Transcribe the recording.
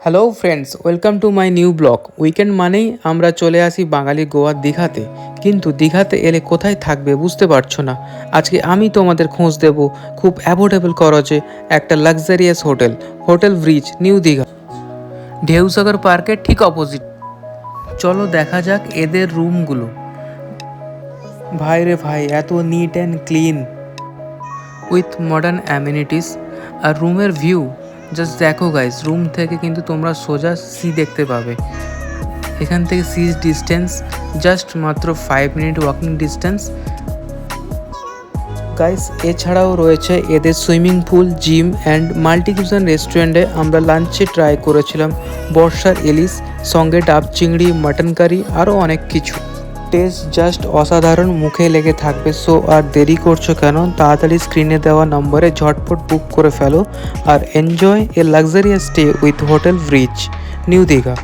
Hello friends welcome to my new blog weekend মানেই আমরা চলে আসি বাঙালি গোয়ার দীঘাতে। কিন্তু দীঘাতে এলে কোথায় থাকবে বুঝতে পারছ না। আজকে আমি তোমাদের খোঁজ দেব খুব অ্যাফোর্ডেবল খরচে একটা luxurious hotel hotel bridge, new Digha. Dheusagar পার্কের ঠিক অপোজিট চলো দেখা যাক এদের রুমগুলো। ভাই রে ভাই, এত neat and clean with modern amenities আর রুমের ভিউ জাস্ট দেখো গাইস রুম থেকে কিন্তু তোমরা সোজা সি দেখতে পাবে। এখান থেকে সিজ ডিস্টেন্স জাস্ট মাত্র five minute walking distance guys এছাড়াও রয়েছে এদের swimming pool gym and multi kitchen রেস্টুরেন্টে আমরা লাঞ্চে ট্রাই করেছিলাম। বর্ষার ইলিশ, সঙ্গে ডাব চিংড়ি মাটন কারি আরও অনেক কিছু। টেস্ট জাস্ট অসাধারণ মুখে লেগে থাকবে, সো আর দেরি করছ কেন? তাড়াতাড়ি স্ক্রিনে দেওয়া নম্বরে ঝটপট বুক করে ফেলো আর enjoy a luxurious stay with hotel bridge new Digha.